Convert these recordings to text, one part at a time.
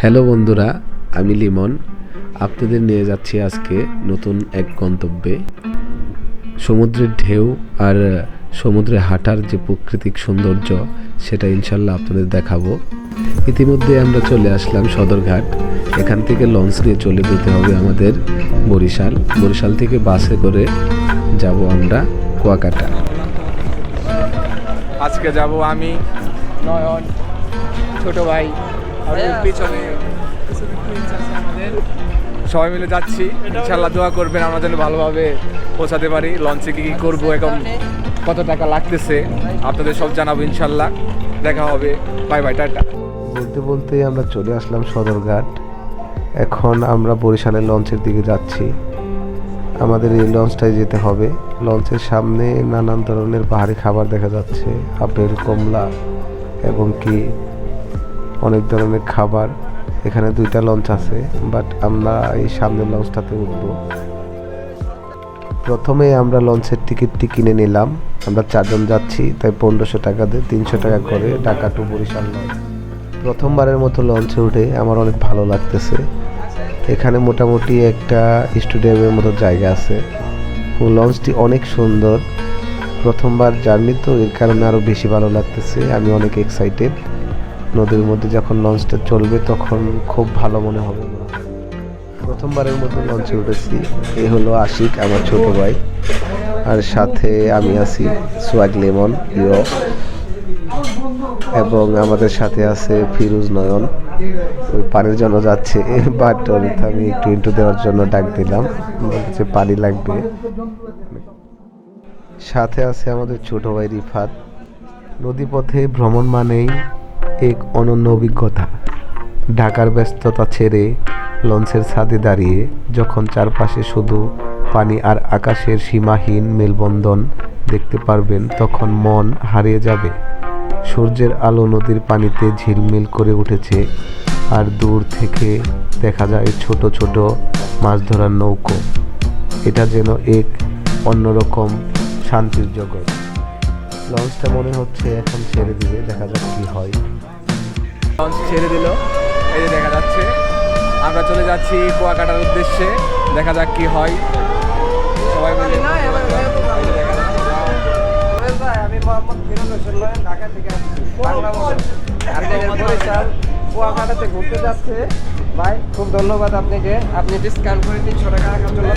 Hello বন্ধুরা, আমি লিমন। আপনাদের নিয়ে যাচ্ছি আজকে নতুন এক গন্তব্যে। সমুদ্রের ঢেউ আর সমুদ্রে হাঁটার যে প্রাকৃতিক সৌন্দর্য, সেটা ইনশাল্লাহ আপনাদের দেখাবো। ইতিমধ্যে আমরা চলে আসলাম সদরঘাট। এখান থেকে লঞ্চ নিয়ে চলে যেতে হবে আমাদের বরিশাল। বরিশাল থেকে বাসে করে যাব আমরা কুয়াকাটা। আজকে যাব আমি, নয়ন, ছোট ভাই। আর ওর পিছনে আমাদের। সবাই মিলে যাচ্ছি। ইনশাল্লাহ দোয়া করবেন আমরা যেন ভালোভাবে পৌঁছাতে পারি। লঞ্চে কি কি করব এখন কত টাকা লাগতেছে আপনাদের সব জানাব ইনশাল্লাহ দেখা হবে। Bye bye tata. বলতে বলতে আমরা চলে আসলাম সদরঘাট। এখন আমরা বরিশালের লঞ্চের দিকে যাচ্ছি। আমাদের এই লঞ্চটায় যেতে হবে। লঞ্চের সামনে নানান ধরনের পাহাড়ি খাবার দেখা যাচ্ছে। আপেল কমলা এবং কি অনেক ধরনের খাবার। এখানে দুইটা লঞ্চ আছে বাট আমরা এই সামনের লঞ্চটাতে উঠব। প্রথমে আমরা লঞ্চের টিকিটটি কিনে নিলাম। আমরা চারজন যাচ্ছি, তাই পনেরোশো টাকা দিয়ে তিনশো টাকা করে ঢাকা টু বরিশাল লঞ্চ। প্রথমবারের মতো লঞ্চে উঠে আমার অনেক ভালো লাগতেছে। এখানে মোটামুটি একটা স্টেডিয়ামের মতো জায়গা আছে। লঞ্চটি অনেক সুন্দর। প্রথমবার জার্নি তো, এর কারণে আরও বেশি ভালো লাগতেছে। আমি অনেক এক্সাইটেড নদীর মধ্যে যখন লঞ্চটা চলবে তখন খুব ভালো মনে হবে। প্রথমবারের মতো লঞ্চে উঠেছি। এ হলো আশিক, আমার ছোট ভাই। আর সাথে আমি আছি সোয়াগ লেমন ইয়ো এবং আমাদের সাথে আছে ফিরুজ নয়ন। ওই পানির জন্য যাচ্ছে। বাট আমি একটু ইন্টু দেওয়ার জন্য ডাক দিলাম। বলছে পানি লাগবে। সাথে আছে আমাদের ছোট ভাই রিফাত। নদীপথে ভ্রমণ মানেই এক অনন্য অভিজ্ঞতা। ঢাকার ব্যস্ততা ছেড়ে লঞ্চের ছাদে দাঁড়িয়ে যখন চারপাশে শুধু পানি আর আকাশের সীমাহীন মেলবন্ধন দেখতে পারবেন, তখন মন হারিয়ে যাবে। সূর্যের আলো নদীর পানিতে ঝিলমিল করে উঠেছে আর দূর থেকে দেখা যায় ছোট ছোট মাছ ধরার নৌকো। এটা যেন এক অন্যরকম শান্তির জগৎ। লঞ্চটা মনে হচ্ছে এখন ছেড়ে দিবে দেখা যাক কি হয়। লঞ্চ ছেড়ে দিল এই যে দেখা যাচ্ছে। আমরা চলে যাচ্ছি কুয়াকাটার উদ্দেশ্যে দেখা যাক কি হয়। সবাই মিলে। আমি মোহাম্মদ হোসেন ঢাকা থেকে আসছি। বাংলা বরিশাল কুয়াকাটাতে ঘুরতে যাচ্ছে। ভাই খুব ধন্যবাদ আপনাকে। আপনি ডিসকাউন্ট করে তিনশো টাকা রাখার জন্য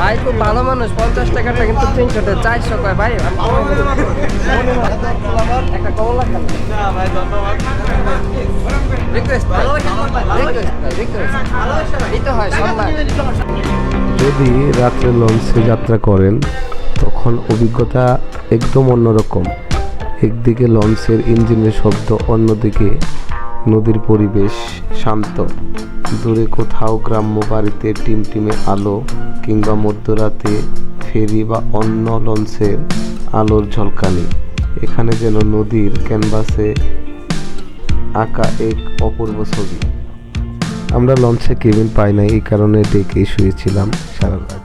ভাই খুব ভালো মানুষ পঞ্চাশ টাকাটা কিন্তু তিনশো টাকা চারশো কয় ভাই। একটা কমলা খান। রিকোয়েস্ট রিকোয়েস্ট রিকোয়েস্ট হয় সম্মান। যদি রাত্রে লঞ্চে যাত্রা করেন তখন অভিজ্ঞতা একদম অন্যরকম। একদিকে লঞ্চের ইঞ্জিনের শব্দ অন্যদিকে নদীর পরিবেশ শান্ত। দূরে কোথাও গ্রাম্য বাড়িতে টিমটিমে আলো কিংবা মধ্যরাতে ফেরি বা অন্য লঞ্চের আলোর ঝলকানি। এখানে যেন নদীর ক্যানভাসে আঁকা এক অপূর্ব ছবি। আমরা লঞ্চে কেবিন পাই নাই এই কারণে ডেকে শুয়েছিলাম সারা রাত।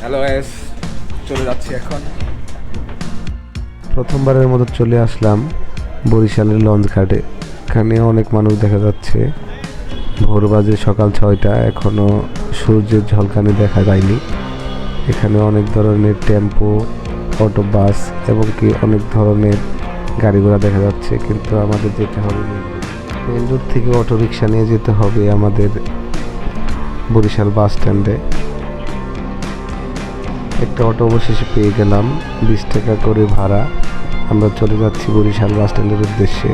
হ্যালো এস চলে যাচ্ছি এখন। প্রথমবারের মতো চলে আসলাম বরিশালের লঞ্চ ঘাটে এখানে অনেক মানুষ দেখা যাচ্ছে। ভোর বাজে সকাল ছয়টা এখনও সূর্যের ঝলকানি দেখা যায়নি। এখানে অনেক ধরনের টেম্পো, অটো বাস এবং কি অনেক ধরনের গাড়ি ঘোড়া দেখা যাচ্ছে, কিন্তু আমাদের যেতে হবে মেন রোড থেকে অটো রিক্সা নিয়ে যেতে হবে আমাদের বরিশাল বাস স্ট্যান্ডে। একটা অটো অবশেষে পেয়ে গেলাম। বিশ টাকা করে ভাড়া। আমরা চলে যাচ্ছি বরিশাল বাস স্ট্যান্ডের উদ্দেশ্যে।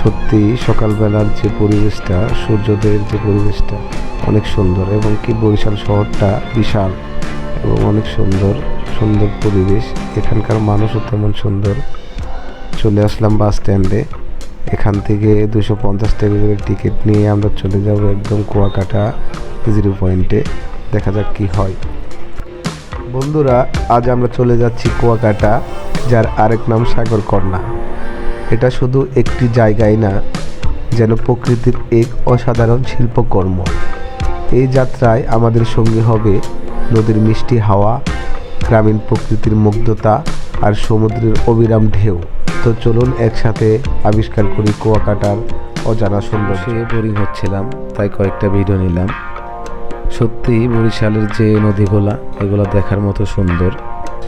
সত্যি সকালবেলার যে পরিবেশটা সূর্যোদয়ের যে পরিবেশটা অনেক সুন্দর এবং কি বরিশাল শহরটা বিশাল এবং অনেক সুন্দর সুন্দর পরিবেশ। এখানকার মানুষও তেমন সুন্দর। চলে আসলাম বাস স্ট্যান্ডে। এখান থেকে দুশো পঞ্চাশ টাকা করে টিকিট নিয়ে আমরা চলে যাব একদম কুয়াকাটা জিরো পয়েন্টে। দেখা যাক কি হয়। বন্ধুরা, আজ আমরা চলে যাচ্ছি কুয়াকাটা। যার আরেক নাম সাগরকন্যা এটা শুধু একটি জায়গায় না, যেন প্রকৃতির এক অসাধারণ শিল্পকর্ম। এই যাত্রায় আমাদের সঙ্গে হবে নদীর মিষ্টি হাওয়া, গ্রামীণ প্রকৃতির মুগ্ধতা আর সমুদ্রের অবিরাম ঢেউ। তো চলুন একসাথে আবিষ্কার করি কুয়াকাটার অজানা সুন্দর সে বোরিং হচ্ছিলাম, তাই কয়েকটা ভিডিও নিলাম। সত্যি বরিশালের যে নদীগুলা, এগুলো দেখার মতো সুন্দর।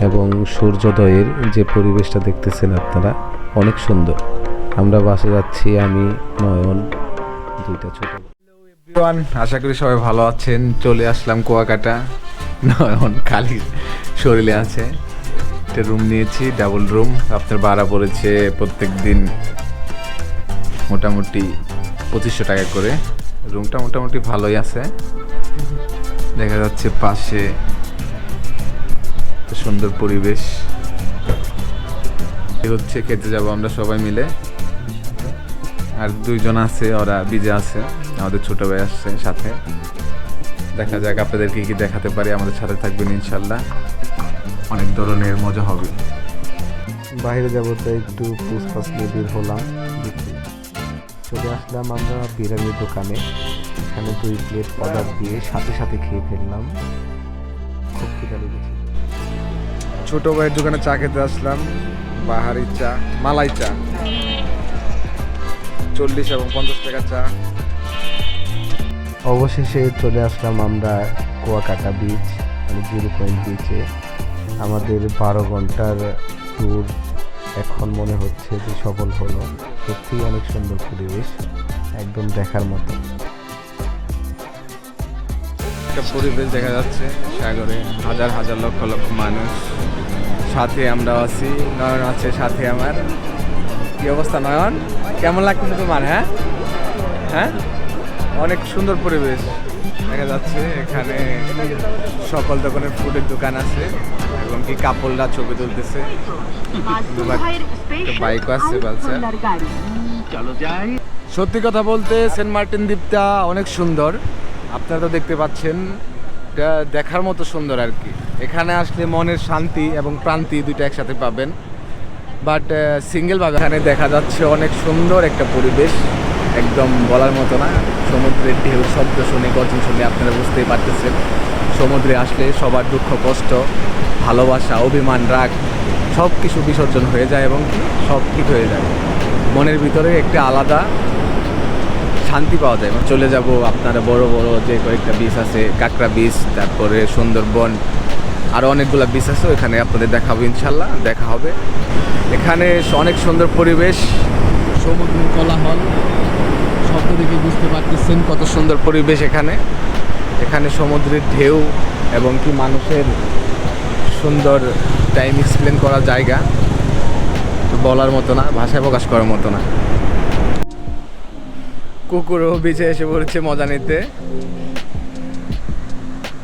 এবং সূর্যোদয়ের যে পরিবেশটা দেখতেছেন আপনারা, অনেক সুন্দর। আমরা বাসে যাচ্ছি, আমি, নয়ন, দুইটা ছোট আশা করি সবাই ভালো আছেন। চলে আসলাম কুয়াকাটা। নয়ন খালি শরীরে আছে। একটা রুম নিয়েছি ডাবল রুম আপনার ভাড়া পড়েছে প্রত্যেক দিন মোটামুটি পঁচিশশো টাকা করে। রুমটা মোটামুটি ভালোই আছে। দেখা যাচ্ছে পাশে সুন্দর পরিবেশ। হচ্ছে খেতে যাব আমরা সবাই মিলে। আর দুইজন আছে, ওরা বিজে আছে, আমাদের ছোট ভাই আসছে সাথে। দেখা যাক আপনাদের কি দেখাতে পারি, আমাদের সাথে থাকবেন ইনশাল্লাহ। অনেক ধরনের মজা হবে। বাইরে যাব তো একটু ফুসফাস নিয়ে বের হলাম। চলে আসলাম আমরা বিরিয়ানির দোকানে। এখানে দুই প্লেট অর্ডার দিয়ে সাথে সাথে খেয়ে ফেললাম। খুব খিদা লেগেছে। ছোট ভাইয়ের দোকানে চা খেতে আসলাম। বাহারি চা মালাই চা। চল্লিশ এবং পঞ্চাশ টাকা চা। অবশেষে চলে আসলাম আমরা কুয়াকাটা বিচ মানে জিরো পয়েন্ট বিচে আমাদের বারো ঘণ্টার ট্যুর এখন মনে হচ্ছে যে সফল হলো। সত্যিই অনেক সুন্দর পরিবেশ একদম দেখার মতো। একটা পরিবেশ দেখা যাচ্ছে সাগরে হাজার হাজার লক্ষ লক্ষ মানুষ। সাথে আমরা আছি নয়ন আছে সাথে আমার। কি অবস্থা নয়ন? কেমন লাগতেছে তোমার হ্যাঁ? হ্যাঁ? অনেক সুন্দর পরিবেশ দেখা যাচ্ছে এখানে। সকল দোকানের ফুডের দোকান আছে এবং কি কাপড়রা ছবি তুলতেছে। বাইকও আছে পালসার সত্যি কথা বলতে সেন্ট মার্টিন দ্বীপটা অনেক সুন্দর। আপনারা তো দেখতে পাচ্ছেন এটা দেখার মতো সুন্দর আর কি। এখানে আসলে মনের শান্তি এবং প্রান্তি দুইটা একসাথে পাবেন। বাট সিঙ্গেলভাবে এখানে দেখা যাচ্ছে অনেক সুন্দর একটা পরিবেশ। একদম বলার মতো না। সমুদ্রের ঢেউ শব্দ শুনে, গর্জন শুনে আপনারা বুঝতেই পারতেছেন। সমুদ্রে আসলে সবার দুঃখ, কষ্ট, ভালোবাসা, অভিমান, রাগ সব কিছু বিসর্জন হয়ে যায় এবং সব ঠিক হয়ে যায়। মনের ভিতরে একটা আলাদা শান্তি পাওয়া যায়। চলে যাব আপনারা বড় বড় যে কয়েকটা বিচ আছে কাঁকড়া বিচ তারপরে সুন্দরবন আরও অনেকগুলো বিচ আছে ওখানে আপনাদের দেখাবো ইনশাল্লাহ দেখা হবে। এখানে অনেক সুন্দর পরিবেশ। সমুদ্রের কোলাহল শব্দ দেখে বুঝতে পারতেছেন। কত সুন্দর পরিবেশ এখানে। এখানে সমুদ্রের ঢেউ এবং কি মানুষের সুন্দর টাইম এক্সপ্লেন করা জায়গা। বলার মতো না ভাষায় প্রকাশ করার মতো না। কুকুরও বিচে এসে পড়েছে মজা নিতে।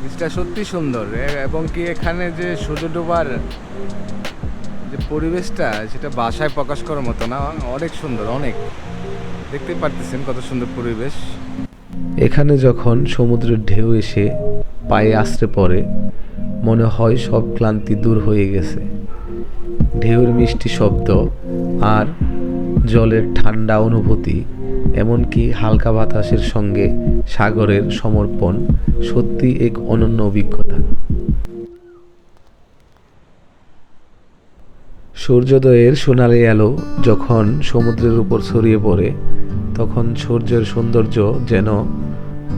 বিচটা সত্যি সুন্দর। এবং কি এখানে যে সূর্য ডোবার যে পরিবেশটা, সেটা বাসায় প্রকাশ করার মতো না, অনেক সুন্দর, অনেক। দেখতে পারতেছেন কত সুন্দর পরিবেশ। এখানে যখন সমুদ্রের ঢেউ এসে পায়ে আশ্রে পড়ে, মনে হয় সব ক্লান্তি দূর হয়ে গেছে। ঢেউয়ের মিষ্টি শব্দ আর জলের ঠান্ডা অনুভূতি এমনকি হালকা বাতাসের সঙ্গে সাগরের সমর্পণ সত্যি এক অনন্য অভিজ্ঞতা। সূর্যোদয়ের সোনালি আলো যখন সমুদ্রের উপর ছড়িয়ে পড়ে, তখন সূর্যের সৌন্দর্য যেন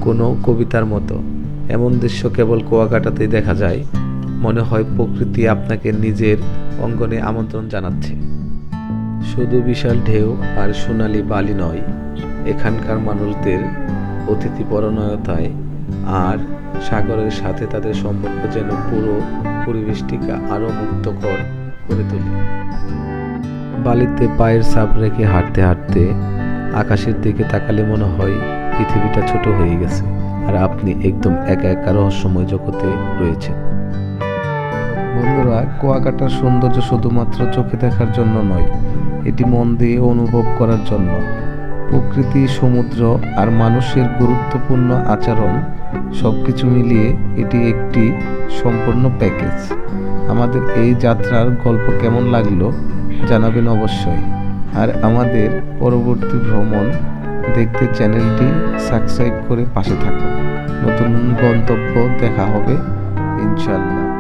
কোনো কবিতার মতো। এমন দৃশ্য কেবল কুয়াকাটাতেই দেখা যায়। মনে হয় প্রকৃতি আপনাকে নিজের অঙ্গনে আমন্ত্রণ জানাচ্ছে। শুধু বিশাল ঢেউ আর সোনালি বালি নয়, এখানকার মানুষদের অতিথি পরণয়তায় আর সাগরের সাথে তাদের সম্পর্ক যেন পুরো পরিবেশটিকে আরও মুক্তকর করে তোলে। বালিতে পায়ের ছাপ রেখে হাঁটতে হাঁটতে আকাশের দিকে তাকালে মনে হয় পৃথিবীটা ছোট হয়ে গেছে আর আপনি একদম একা একা রহস্যময় জগতে রয়েছেন। বন্ধুরা, কুয়াকাটার সৌন্দর্য শুধুমাত্র চোখে দেখার জন্য নয় এটি মন দিয়ে অনুভব করার জন্য। প্রকৃতি, সমুদ্র আর মানুষের গুরুত্বপূর্ণ আচরণ সব কিছু মিলিয়ে এটি একটি সম্পূর্ণ প্যাকেজ। আমাদের এই যাত্রার গল্প কেমন লাগল জানাবেন অবশ্যই। আর আমাদের পরবর্তী ভ্রমণ দেখতে চ্যানেলটি সাবস্ক্রাইব করে পাশে থাকুন। নতুন গন্তব্য দেখা হবে ইনশাল্লাহ